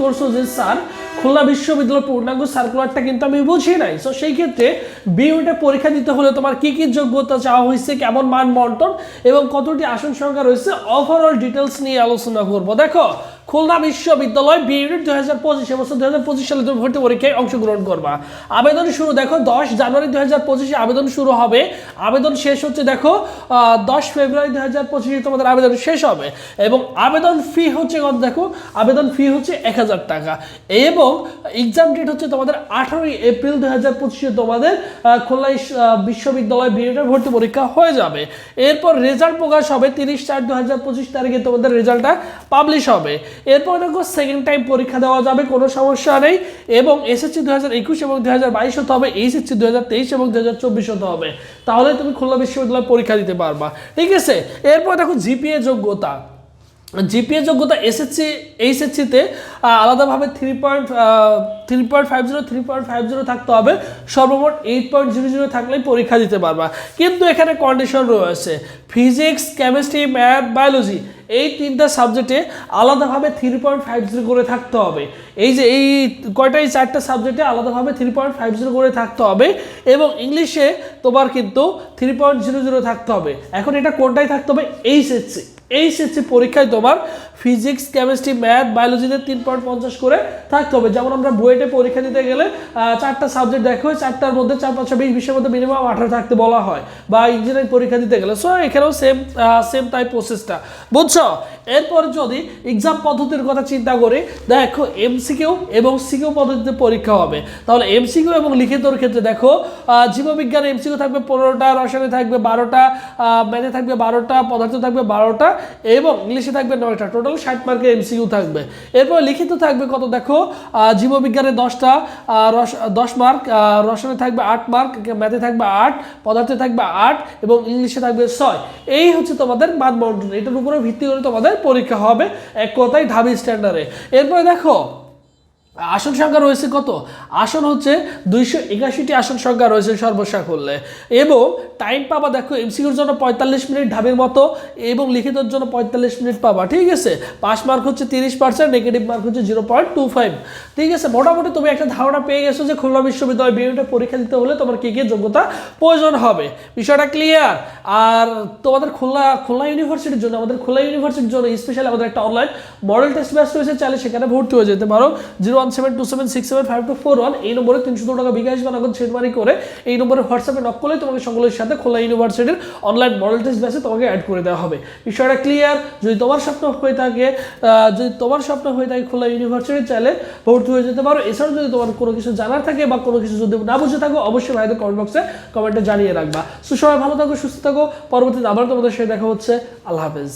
করছ যে স্যার খুলনা বিশ্ববিদ্যালয় পূর্ণাঙ্গ সার্কুলারটা কিন্তু আমি বুঝি নাই। সো সেই ক্ষেত্রে বিউটে পরীক্ষা দিতে হলে তোমার কি কি যোগ্যতা চাওয়া হয়েছে, কেমন মান বন্টন এবং কতটি আসন সংখ্যা রয়েছে ওভারঅল ডিটেলস নিয়ে আলোচনা করব। দেখো খুলনা বিশ্ববিদ্যালয় বি ইউনিট দুই হাজার পঁচিশ এবছর দুই হাজার পঁচিশ সালে তুমি ভর্তি পরীক্ষায় অংশগ্রহণ করবা। আবেদন শুরু, দেখো, দশ জানুয়ারি দুই হাজার পঁচিশে আবেদন শুরু হবে। আবেদন শেষ হচ্ছে, দেখো দশ ফেব্রুয়ারি দুই হাজার পঁচিশে তোমাদের আবেদন শেষ হবে এবং আবেদন ফি হচ্ছে কত, দেখো, আবেদন ফি হচ্ছে এক হাজার টাকা এবং এক্সাম ডেট হচ্ছে তোমাদের আঠারোই এপ্রিল দুই হাজার পঁচিশে তোমাদের খুলনা বিশ্ববিদ্যালয় বিএডের ভর্তি পরীক্ষা হয়ে যাবে। এরপর রেজাল্ট প্রকাশ হবে তিরিশ চার দু হাজার পঁচিশ তারিখে তোমাদের রেজাল্টটা পাবলিশ হবে। এরপর দেখো সেকেন্ড টাইম পরীক্ষা দেওয়া যাবে, কোনো সমস্যা নেই। এবং এসএসসি দু হাজার একুশ এবং দু হাজার বাইশ হতে হবে এইচএসসি দু হাজার তেইশ এবং দু হাজার চব্বিশ হতে হবে। তাহলে তুমি খুলনা বিশ্ববিদ্যালয় পরীক্ষা দিতে পারবা। ঠিক আছে? এরপর দেখো জিপিএ যোগ্যতা। জিপিএ যোগ্যতা এসএসসি এইচএসসিতে আলাদাভাবে three point three point five zero three point five zero থাকতে হবে। সর্বমোট এইট পয়েন্ট জিরো জিরো থাকলেই পরীক্ষা দিতে পারবা। কিন্তু এখানে কন্ডিশন রয়েছে। ফিজিক্স কেমিস্ট্রি ম্যাথ বায়োলজি এই তিনটা সাবজেক্টে আলাদাভাবে থ্রি পয়েন্ট ফাইভ জিরো করে থাকতে হবে। এই যে এই কয়টা এই চারটা সাবজেক্টে আলাদাভাবে থ্রি পয়েন্ট ফাইভ জিরো করে থাকতে হবে এবং ইংলিশে তোমার কিন্তু থ্রি পয়েন্ট জিরো জিরো থাকতে হবে। এখন এটা কোনটাই থাকতে হবে? এইচএসসি এইচএসসি পরীক্ষায় তোমার ফিজিক্স কেমিস্ট্রি ম্যাথ বায়োলজিতে তিন পয়েন্ট পঞ্চাশ করে থাকতে হবে। যেমন আমরা বুয়েটে পরীক্ষা দিতে গেলে চারটা সাবজেক্ট দেখো, চারটার মধ্যে চার পাঁচশো বিশ, বিশের মধ্যে মিনিমাম আঠারো থাকতে বলা হয় বা ইঞ্জিনিয়ারিং পরীক্ষা দিতে গেলে। সো এখানেও সেম সেম তাই প্রসেসটা বুঝছ? so এরপর যদি এক্সাম পদ্ধতির কথা চিন্তা করি, দেখো এমসিকিউ এবং সিকিউ পদ্ধতিতে পরীক্ষা হবে। তাহলে এমসিকিউ এবং লিখিতর ক্ষেত্রে দেখো জীববিজ্ঞান এমসিকিউ থাকবে পনেরোটা রসায়নে থাকবে বারোটা ম্যাথে থাকবে বারোটা, পদার্থ থাকবে বারোটা, এবং ইংলিশে থাকবে নয়টা। টোটাল ষাট মার্কের এমসিকিউ থাকবে। এরপর লিখিত থাকবে কত? দেখো জীববিজ্ঞানে দশটা রস, দশ মার্ক রসায়নে থাকবে আট মার্ক ম্যাথে থাকবে আট, পদার্থে থাকবে আট, এবং ইংলিশে থাকবে ছয়। এই হচ্ছে তোমাদের মানবন্টন এটার উপরে ভিত্তি করে তোমাদের পরীক্ষা হবে এক কথায় ধাবি স্ট্যান্ডার্ডে এরপরে দেখো আসন সংখ্যা রয়েছে কত? আসন হচ্ছে দুইশো একাশিটি আসন সংখ্যা রয়েছে সর্বসাকুল্যে। এবং টাইম পাবা দেখো এমসিকিউর জন্য পঁয়তাল্লিশ মিনিট ঢাবির মতো এবং লিখিতর জন্য পঁয়তাল্লিশ মিনিট পাবা, ঠিক আছে? পাস মার্ক হচ্ছে তিরিশ পার্সেন্ট নেগেটিভ মার্ক হচ্ছে জিরো পয়েন্ট টু ফাইভ ঠিক আছে? মোটামুটি তুমি একটা ধারণা পেয়ে গেছো যে খুলনা বিশ্ববিদ্যালয় বিএডে পরীক্ষা দিতে হলে তোমার কী কী যোগ্যতা প্রয়োজন হবে। বিষয়টা ক্লিয়ার আর তোমাদের খুলনা খুলনা ইউনিভার্সিটির জন্য, আমাদের খুলনা ইউনিভার্সিটির জন্য স্পেশালি আমাদের একটা অনলাইন মডেল টেস্ট ব্যাচ রয়েছে, চাইলে সেখানে ভর্তি হয়ে যেতে পারো। Zero one seven two seven six seven five two four one এই নম্বরে তিনশো টাকা বিকাশ বা নগদ করে এই নম্বরে হোয়াটসঅ্যাপে নক করলে তোমাকে সকলের সাথে খুলনা ইউনিভার্সিটির অনলাইন মডেল টেস্ট ব্যাচে তোমাকে অ্যাড করে দেওয়া হবে। বিষয়টা ক্লিয়ার যদি তোমার স্বপ্ন হয়ে থাকে যদি তোমার স্বপ্ন হয়ে থাকে খুলনা ইউনিভার্সিটি চাইলে ভর্তি হয়ে যেতে পারো। এছাড়াও যদি তোমার কোনো কিছু জানার থাকে বা কোনো কিছু যদি না বুঝে থাকো, অবশ্যই ভাইদের কমেন্ট বক্সে কমেন্টে জানিয়ে রাখবা। সো সবাই ভালো থাকো, সুস্থ থাকো। পরবর্তীতে আবার তোমাদের সাথে দেখা হচ্ছে। আল্লাহ হাফেজ।